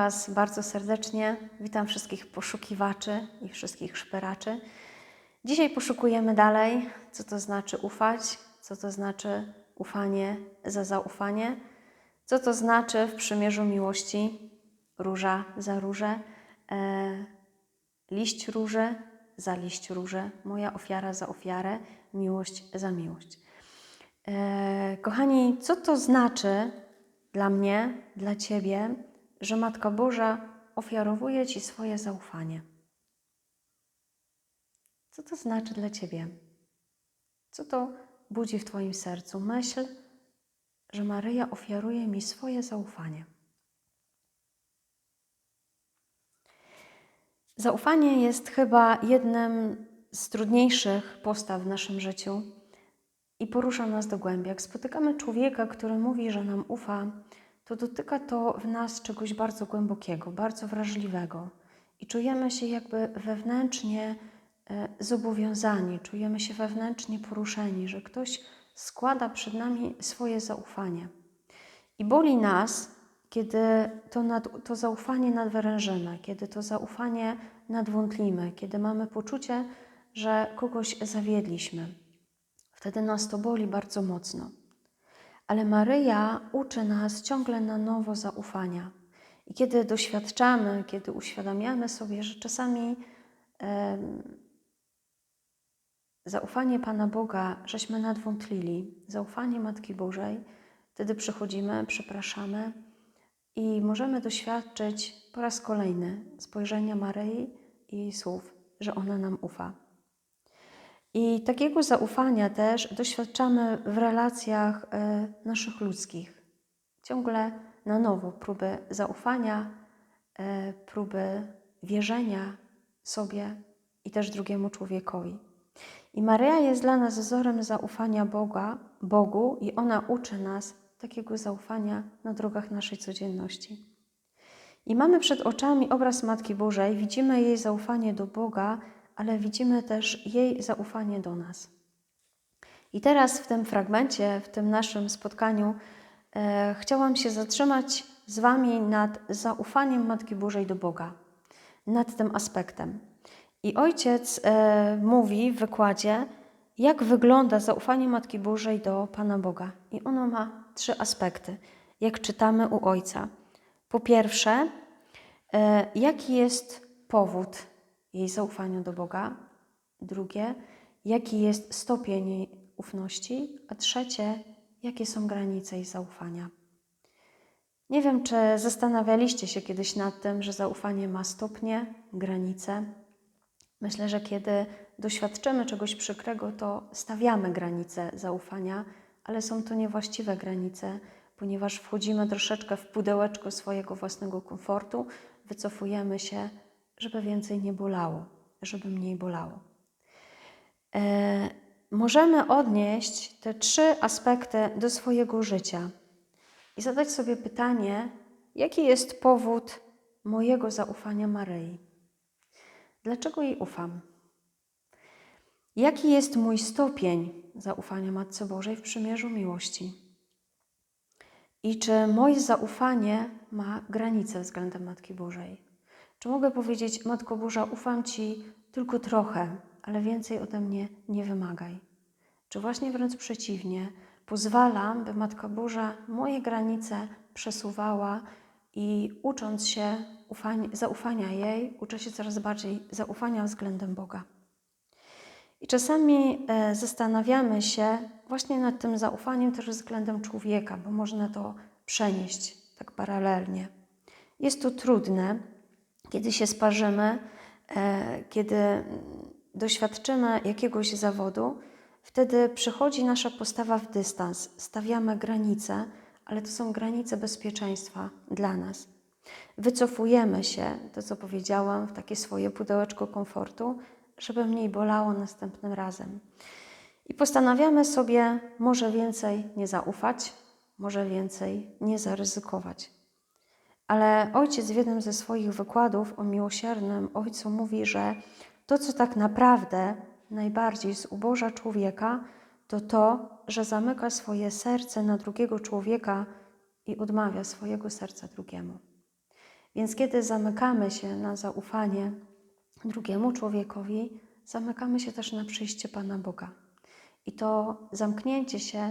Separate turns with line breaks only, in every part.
Was bardzo serdecznie. Witam wszystkich poszukiwaczy i wszystkich szperaczy. Dzisiaj poszukujemy dalej, co to znaczy ufać, co to znaczy ufanie za zaufanie, co to znaczy w przymierzu miłości róża za różę, e, liść róży za liść róży, moja ofiara za ofiarę, miłość za miłość. E, kochani, co to znaczy dla mnie, dla Ciebie, że Matka Boża ofiarowuje Ci swoje zaufanie? Co to znaczy dla Ciebie? Co to budzi w Twoim sercu? Myśl, że Maryja ofiaruje mi swoje zaufanie. Zaufanie jest chyba jednym z trudniejszych postaw w naszym życiu i porusza nas do głębi. Jak spotykamy człowieka, który mówi, że nam ufa, to dotyka to w nas czegoś bardzo głębokiego, bardzo wrażliwego i czujemy się jakby wewnętrznie e, zobowiązani, czujemy się wewnętrznie poruszeni, że ktoś składa przed nami swoje zaufanie. I boli nas, kiedy to, nad, to zaufanie nadwyrężymy, kiedy to zaufanie nadwątlimy, kiedy mamy poczucie, że kogoś zawiedliśmy. Wtedy nas to boli bardzo mocno. Ale Maryja uczy nas ciągle na nowo zaufania. I kiedy doświadczamy, kiedy uświadamiamy sobie, że czasami zaufanie Pana Boga żeśmy nadwątlili, zaufanie Matki Bożej, wtedy przychodzimy, przepraszamy i możemy doświadczyć po raz kolejny spojrzenia Maryi i słów, że ona nam ufa. I takiego zaufania też doświadczamy w relacjach e, naszych ludzkich. Ciągle na nowo próby zaufania, e, próby wierzenia sobie i też drugiemu człowiekowi. I Maryja jest dla nas wzorem zaufania Boga, Bogu i ona uczy nas takiego zaufania na drogach naszej codzienności. I mamy przed oczami obraz Matki Bożej, widzimy jej zaufanie do Boga, ale widzimy też jej zaufanie do nas. I teraz w tym fragmencie, w tym naszym spotkaniu, e, chciałam się zatrzymać z Wami nad zaufaniem Matki Bożej do Boga, nad tym aspektem. I ojciec e, mówi w wykładzie, jak wygląda zaufanie Matki Bożej do Pana Boga. I ono ma trzy aspekty, jak czytamy u ojca. Po pierwsze, e, jaki jest powód jej zaufania do Boga? Drugie, jaki jest stopień jej ufności? A trzecie, jakie są granice jej zaufania? Nie wiem, czy zastanawialiście się kiedyś nad tym, że zaufanie ma stopnie, granice. Myślę, że kiedy doświadczymy czegoś przykrego, to stawiamy granice zaufania, ale są to niewłaściwe granice, ponieważ wchodzimy troszeczkę w pudełeczko swojego własnego komfortu, wycofujemy się, żeby więcej nie bolało, żeby mniej bolało. E, możemy odnieść te trzy aspekty do swojego życia i zadać sobie pytanie, jaki jest powód mojego zaufania Maryi? Dlaczego jej ufam? Jaki jest mój stopień zaufania Matce Bożej w przymierzu miłości? I czy moje zaufanie ma granice względem Matki Bożej? Czy mogę powiedzieć, Matko Boża, ufam Ci tylko trochę, ale więcej ode mnie nie wymagaj? Czy właśnie wręcz przeciwnie, pozwalam, by Matka Boża moje granice przesuwała i ucząc się ufania, zaufania jej, uczę się coraz bardziej zaufania względem Boga. I czasami e, zastanawiamy się właśnie nad tym zaufaniem też względem człowieka, bo można to przenieść tak paralelnie. Jest to trudne, kiedy się sparzymy, e, kiedy doświadczymy jakiegoś zawodu, wtedy przychodzi nasza postawa w dystans, stawiamy granice, ale to są granice bezpieczeństwa dla nas. Wycofujemy się, to co powiedziałam, w takie swoje pudełeczko komfortu, żeby mniej bolało następnym razem. I postanawiamy sobie może więcej nie zaufać, może więcej nie zaryzykować. Ale ojciec w jednym ze swoich wykładów o miłosiernym ojcu mówi, że to, co tak naprawdę najbardziej zuboża człowieka, to to, że zamyka swoje serce na drugiego człowieka i odmawia swojego serca drugiemu. Więc kiedy zamykamy się na zaufanie drugiemu człowiekowi, zamykamy się też na przyjście Pana Boga. I to zamknięcie się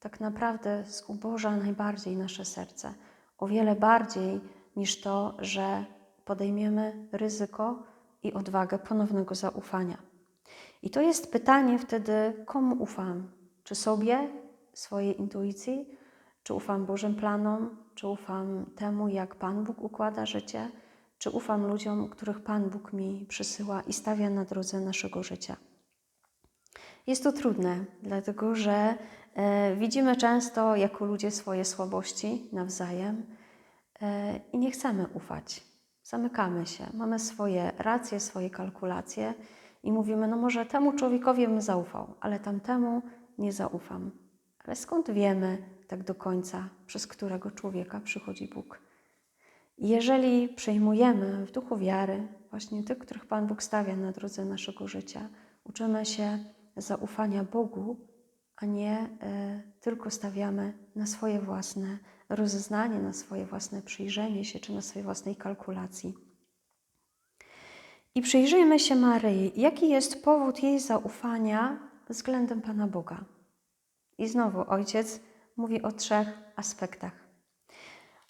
tak naprawdę zuboża najbardziej nasze serce. O wiele bardziej niż to, że podejmiemy ryzyko i odwagę ponownego zaufania. I to jest pytanie wtedy, komu ufam? Czy sobie, swojej intuicji, czy ufam Bożym planom, czy ufam temu, jak Pan Bóg układa życie, czy ufam ludziom, których Pan Bóg mi przysyła i stawia na drodze naszego życia. Jest to trudne, dlatego że widzimy często jako ludzie swoje słabości nawzajem e, i nie chcemy ufać. Zamykamy się, mamy swoje racje, swoje kalkulacje i mówimy: No, może temu człowiekowi bym zaufał, ale tamtemu nie zaufam. Ale skąd wiemy tak do końca, przez którego człowieka przychodzi Bóg? Jeżeli przyjmujemy w duchu wiary właśnie tych, których Pan Bóg stawia na drodze naszego życia, uczymy się zaufania Bogu, a nie y, tylko stawiamy na swoje własne rozeznanie, na swoje własne przyjrzenie się czy na swojej własnej kalkulacji. I przyjrzyjmy się Maryi. Jaki jest powód jej zaufania względem Pana Boga? I znowu ojciec mówi o trzech aspektach.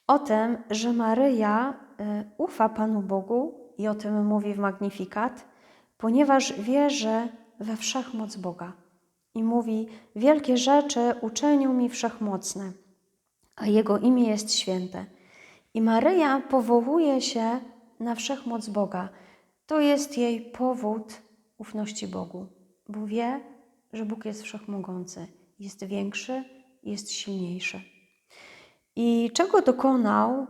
O tym, że Maryja y, ufa Panu Bogu i o tym mówi w Magnifikat, ponieważ wierzy we wszechmoc Boga. I mówi: Wielkie rzeczy uczynił mi wszechmocne, a Jego imię jest święte. I Maryja powołuje się na wszechmoc Boga. To jest jej powód ufności Bogu, bo wie, że Bóg jest wszechmogący, jest większy, jest silniejszy. I czego dokonał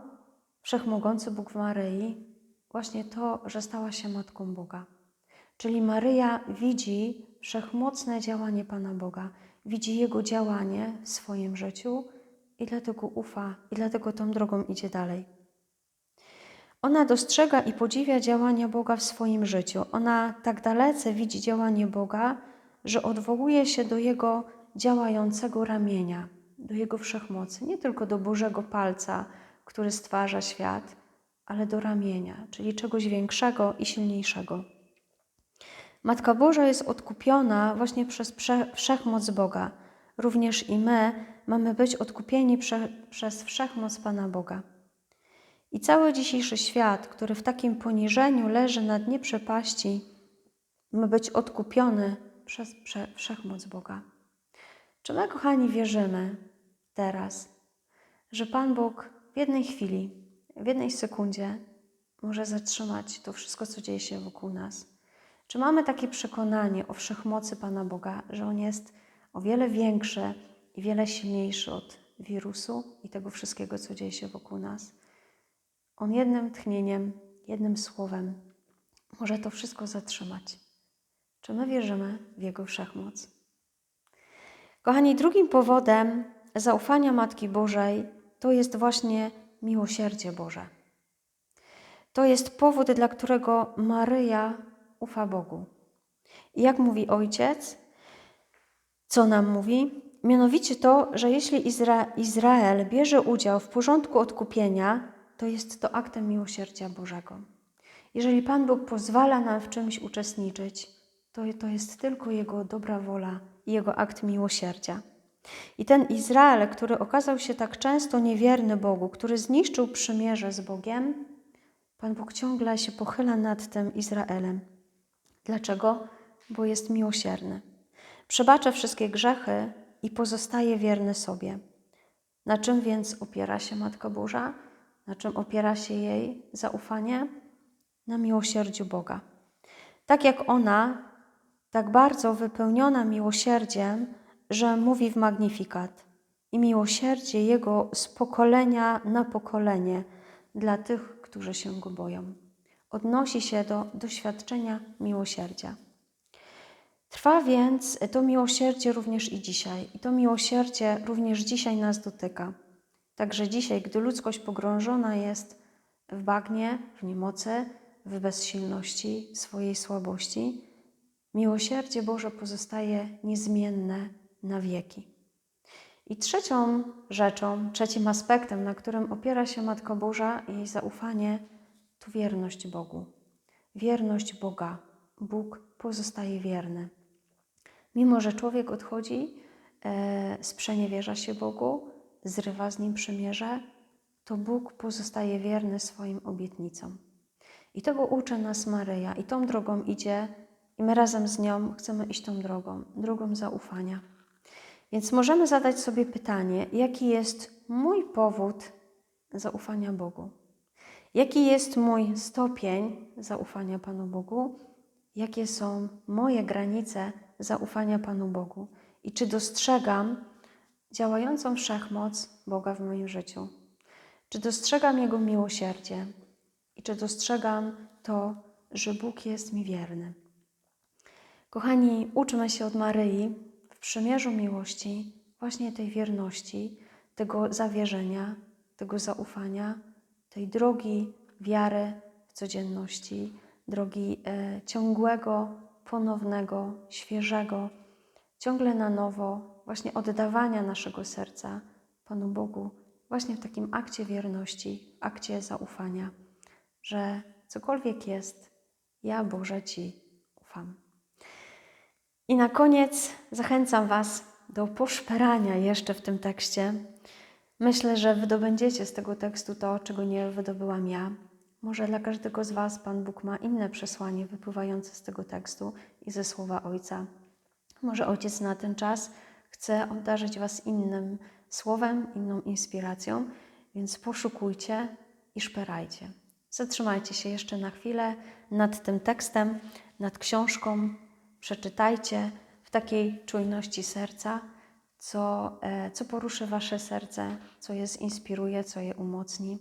wszechmogący Bóg w Maryi? Właśnie to, że stała się matką Boga. Czyli Maryja widzi wszechmocne działanie Pana Boga, widzi Jego działanie w swoim życiu i dlatego ufa, i dlatego tą drogą idzie dalej. Ona dostrzega i podziwia działania Boga w swoim życiu. Ona tak dalece widzi działanie Boga, że odwołuje się do Jego działającego ramienia, do Jego wszechmocy, nie tylko do Bożego palca, który stwarza świat, ale do ramienia, czyli czegoś większego i silniejszego. Matka Boża jest odkupiona właśnie przez wszechmoc Boga. Również i my mamy być odkupieni prze, przez wszechmoc Pana Boga. I cały dzisiejszy świat, który w takim poniżeniu leży na dnie przepaści, ma być odkupiony przez wszechmoc Boga. Czy my, kochani, wierzymy teraz, że Pan Bóg w jednej chwili, w jednej sekundzie może zatrzymać to wszystko, co dzieje się wokół nas? Czy mamy takie przekonanie o wszechmocy Pana Boga, że On jest o wiele większy i wiele silniejszy od wirusu i tego wszystkiego, co dzieje się wokół nas? On jednym tchnieniem, jednym słowem może to wszystko zatrzymać. Czy my wierzymy w Jego wszechmoc? Kochani, drugim powodem zaufania Matki Bożej to jest właśnie miłosierdzie Boże. To jest powód, dla którego Maryja ufa Bogu. I jak mówi ojciec, co nam mówi? Mianowicie to, że jeśli Izra Izrael bierze udział w porządku odkupienia, to jest to aktem miłosierdzia Bożego. Jeżeli Pan Bóg pozwala nam w czymś uczestniczyć, to to jest tylko Jego dobra wola i Jego akt miłosierdzia. I ten Izrael, który okazał się tak często niewierny Bogu, który zniszczył przymierze z Bogiem, Pan Bóg ciągle się pochyla nad tym Izraelem. Dlaczego? Bo jest miłosierny. Przebacza wszystkie grzechy i pozostaje wierny sobie. Na czym więc opiera się Matka Boża? Na czym opiera się jej zaufanie? Na miłosierdziu Boga. Tak jak ona, tak bardzo wypełniona miłosierdziem, że mówi w Magnifikat i miłosierdzie Jego z pokolenia na pokolenie dla tych, którzy się Go boją odnosi się do doświadczenia miłosierdzia. Trwa więc to miłosierdzie również i dzisiaj, i to miłosierdzie również dzisiaj nas dotyka. Także dzisiaj, gdy ludzkość pogrążona jest w bagnie, w niemocy, w bezsilności, swojej słabości, miłosierdzie Boże pozostaje niezmienne na wieki. I trzecią rzeczą, trzecim aspektem, na którym opiera się Matka Boża i jej zaufanie, to wierność Bogu. Wierność Boga. Bóg pozostaje wierny. Mimo, że człowiek odchodzi, e, sprzeniewierza się Bogu, zrywa z nim przymierze, to Bóg pozostaje wierny swoim obietnicom. I tego uczy nas Maryja, i tą drogą idzie, i my razem z nią chcemy iść tą drogą, drogą zaufania. Więc możemy zadać sobie pytanie, jaki jest mój powód zaufania Bogu? Jaki jest mój stopień zaufania Panu Bogu? Jakie są moje granice zaufania Panu Bogu? I czy dostrzegam działającą wszechmoc Boga w moim życiu? Czy dostrzegam Jego miłosierdzie? I czy dostrzegam to, że Bóg jest mi wierny? Kochani, uczmy się od Maryi w przymierzu miłości właśnie tej wierności, tego zawierzenia, tego zaufania, tej drogi wiary w codzienności, drogi e, ciągłego, ponownego, świeżego, ciągle na nowo, właśnie oddawania naszego serca Panu Bogu, właśnie w takim akcie wierności, akcie zaufania, że cokolwiek jest, ja Boże Ci ufam. I na koniec zachęcam Was do poszperania jeszcze w tym tekście. Myślę, że wydobędziecie z tego tekstu to, czego nie wydobyłam ja. Może dla każdego z Was Pan Bóg ma inne przesłanie wypływające z tego tekstu i ze słowa Ojca. Może Ojciec na ten czas chce obdarzyć Was innym słowem, inną inspiracją, więc poszukujcie i szperajcie. Zatrzymajcie się jeszcze na chwilę nad tym tekstem, nad książką, przeczytajcie w takiej czujności serca, co, e, co poruszy Wasze serce, co je zinspiruje, co je umocni.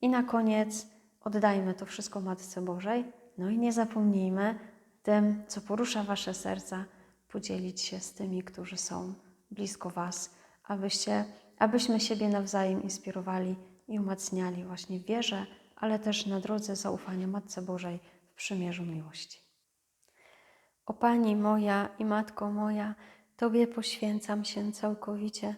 I na koniec oddajmy to wszystko Matce Bożej. No i nie zapomnijmy tym, co porusza Wasze serca, podzielić się z tymi, którzy są blisko Was, abyście, abyśmy siebie nawzajem inspirowali i umacniali właśnie w wierze, ale też na drodze zaufania Matce Bożej w przymierzu miłości. O Pani moja i Matko moja, Tobie poświęcam się całkowicie.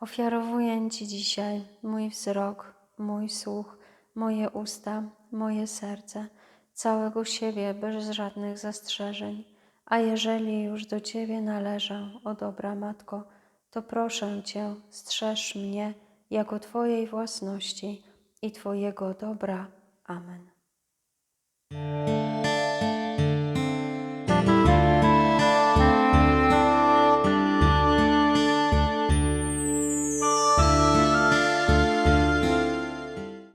Ofiarowuję Ci dzisiaj mój wzrok, mój słuch, moje usta, moje serce, całego siebie bez żadnych zastrzeżeń. A jeżeli już do Ciebie należę, o dobra Matko, to proszę Cię, strzeż mnie jako Twojej własności i Twojego dobra. Amen.